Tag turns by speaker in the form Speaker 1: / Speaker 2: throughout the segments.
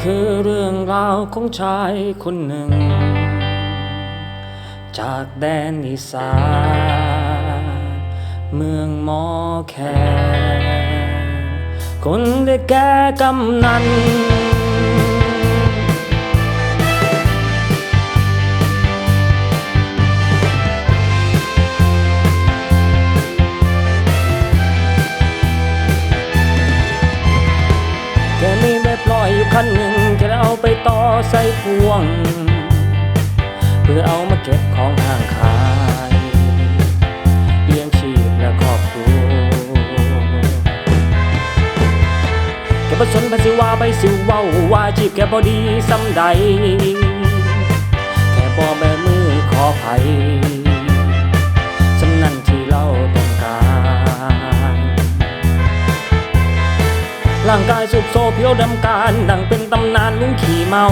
Speaker 1: คือเรื่องราวของชายคนหนึ่ง จากแดนอีสานเมืองมอแคนคนได้แก่กำนัน เอาไปต่อใส่พวง เพื่อเอามาเก็บของห่างขายเลี้ยงชีพและครอบครัวแกประสนไปสิว่าไปสิเว่าว่าชีพแกบอดีสำใด แค่บอแบมือขอภัย ร่างกายสุบโซเพียวดำการ ดังเป็นตำนานลุงขี่เมา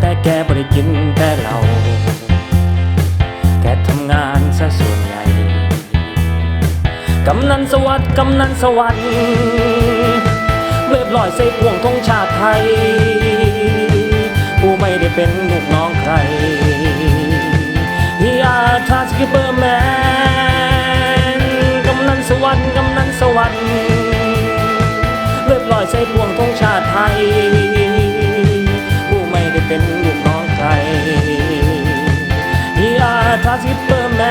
Speaker 1: แต่แกบริกินแต่เรา แกทำงานซะส่วนใหญ่ กำนันสวัสดิ์กำนันสวัสดิ์เรียบร้อยใส่พวงธงชาติไทย ผู้ไม่ได้เป็น พวงธงชาติไทย ผู้ไม่ได้เป็นลูกน้องใครอีอาทาสิเปอร์แม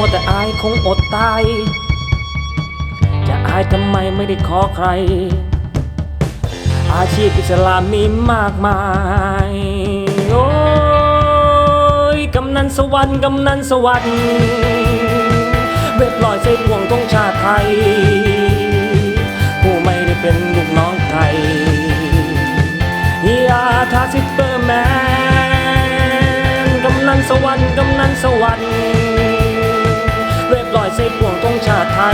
Speaker 1: วแต่อายคงอดตาย จะอายทำไมไม่ได้ขอใคร อาชีพอิสลามมีมากมาย โอ้ยกำนันสวรรค์กำนันสวรรค์เว็บลอยใส่พวงธงชาติไทย ผู้ไม่ได้เป็นลูกน้องใครฮีอาทาซิปเปอร์แมนกำนันสวรรค์กำนันสวรรค์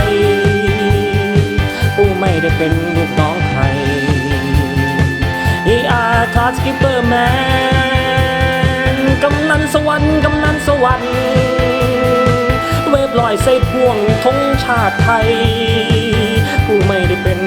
Speaker 1: ยผู้ไม่ได้เป็นลูกน้องใครอีอาทาสกิปเปอร์แมนกำนันสวรรค์กำนันสวรรค์เว็บลอยใส่พวงธงชาติไทย กูไม่ได้เป็น